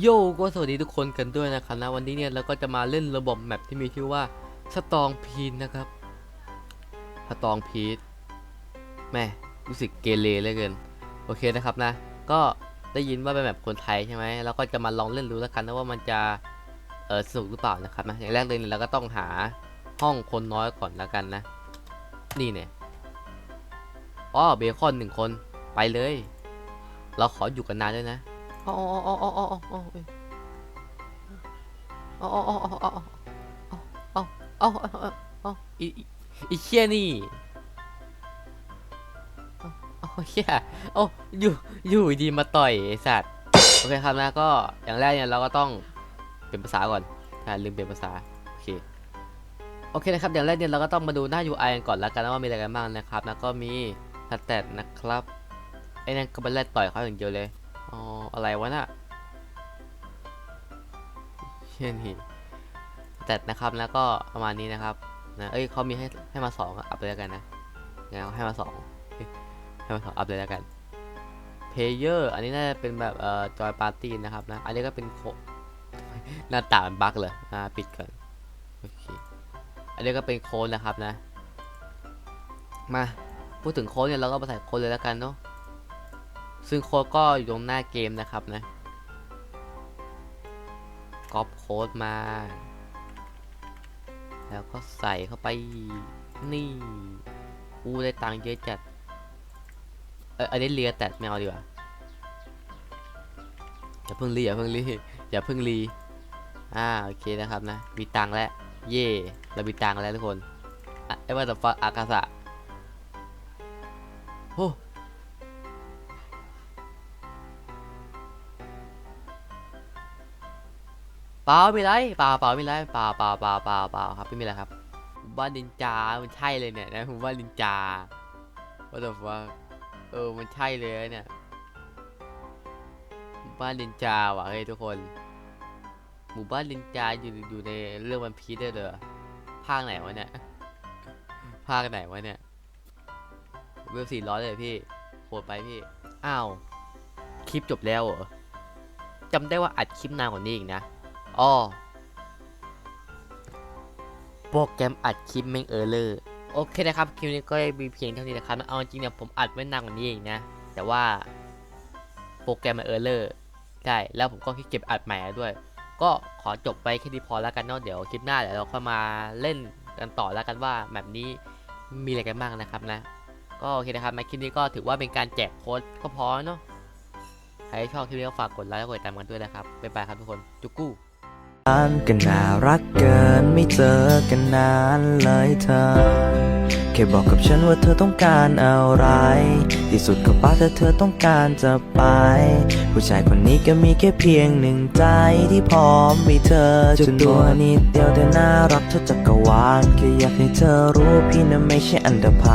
โยก็สวัสดีทุกคนกันด้วยนะครับนะวันนี้เนี่ยเราก็จะมาเล่นระบบแมปที่มีชื่อว่าสตองพีนนะครับสตองพีทแม่รู้สึกเกเรเลยเกินโอเคนะครับนะ ก็ได้ยินว่าเป็นแบบคนไทยใช่ไหมเราก็จะมาลองเล่นดูแล้วกันนะว่ามันจะเออสนุกหรือเปล่านะครับนะอย่างแรกเลยเนี่ยเราก็ต้องหาห้องคนน้อยก่อนแล้วกันนะ นี่เนี่ยอ๋อเบคอนหนึ่งคนไปเลย เราขออยู่กันนานด้วยนะ อ๋ออ๋ออ๋ออ๋ออ๋ออ๋ออ๋ออ๋ออ๋ออ๋ออ๋ออ๋ออีอีอีเชี่ยนี่อ๋ออ๋อเชี่ยโอ้อยู่อยู่ดีมาต่อยไอสัตว์โอเคครับนะก็อย่างแรกเนี่ยเราก็ต้องเปลี่ยนภาษาก่อนถ้าลืมเปลี่ยนภาษาโอเคโอเคนะครับอย่างแรกเนี่ยเราก็ต้องมาดูหน้า UI กันก่อนแล้วกันว่ามีอะไรกันบ้างนะครับ แล้วก็มีสแตทนะครับไอ้นั่นก็ไปไล่ต่อยเขาอย่างเดียวเลย อ๋อ อะไรวะน่ะเช่นนี่แต่นะครับแล้วก็ประมาณนี้นะครับนะเอ้ยเขามีให้ให้มาสองอัพเลยแล้วกันนะงั้นเอาให้มาสองให้มาสองอัพเลยแล้วกันเพเยอร์อันนี้น่าจะเป็นแบบเอ่อจอยปาร์ตี้นะครับนะอันนี้ก็เป็นโคหน้าตามันบั๊กเลยอ่าปิดก่อนโอเคอันนี้ก็เป็นโค้ดนะครับนะ มาพูดถึงโค้ดเนี่ยเราก็มาใส่โค้ดเลยแล้วกันเนาะ ซึ่งโค้ดก็อยู่ตรงหน้าเกมนะครับนะก๊อปโค้ดมา แล้วก็ใส่เข้าไปนี่อู้ได้ตังค์เยอะจัด เอออันนี้เลียแต่ไม่เอาดีกว่าอย่าเพิ่งรีอย่าเพิ่งรีอย่าเพิ่งรีอ่าโอเคนะครับนะมีตังค์แล้วเย่เรามีตังค์แล้วทุกคนอะไอ้ว่าแต่ฟักอากาศะโอ้ เปล่าไม่ไรเปล่าเปล่าไม่ไรเปล่าเปล่าเปล่าเปล่าเปล่าครับไม่มีอะไรครับหมู่บ้านินจา มันใช่เลยเนี่ยนะหมู่บ้านินจาว่าแต่ว่าเออมันใช่เลยเนี่ยหมู่บ้านนินจาว่ะเฮ้ยทุกคนหมู่บ้านนินจาอยู่อยู่ในเรื่องวันพีชด้เหรอภาคไหนวะเนี่ยภาคไหนวะเนี่ยเวลสี่ร้อยเลยพี่โหดไปพี่อ้าวคลิปจบแล้วเหรอจำได้ว่าอัดคลิปนานกว่านี้อีกนะ อ้อโปรแกรมอัดคลิปแม่งเออเลอร์โอเคนะครับคลิปนี้ก็มีเพียงเท่านี้นะครับเอาจริงเนี่ยผมอัดไว้นานกว่านี้เองนะแต่ว่าโปรแกรมมันเออเลอร์ใช่แล้วผมก็ขี้เก็บอัดใหม่ด้วย ก็ขอจบไปแค่นี้พอแล้วกันเนาะเดี๋ยวคลิปหน้าเดี๋ยวเราค่อยมาเล่นกันต่อแล้วกันว่าแบบนี้มีอะไรกันบ้างนะครับนะ ก็โอเคนะครับในคลิปนี้ก็ถือว่าเป็นการแจกโค้ดก็พอเนาะใครชอบคลิปนี้ก็ฝากกดไลค์และกดติดตามกันด้วยนะครับบ๊ายบายครับทุกคนจุกกู้ กันก็น่ารักเกินไม่เจอกันนานเลยเธอ แค่บอกกับฉันว่าเธอต้องการอะไร ที่สุดก็ป้าแต่เธอต้องการจะไป ผู้ชายคนนี้ก็มีแค่เพียงหนึ่งใจที่พร้อมมีเธอจนตัวนิดเดียวแต่น่ารักเท่าจักรวาลแค่อยากให้เธอรู้พี่นั้นไม่ใช่อันดาพา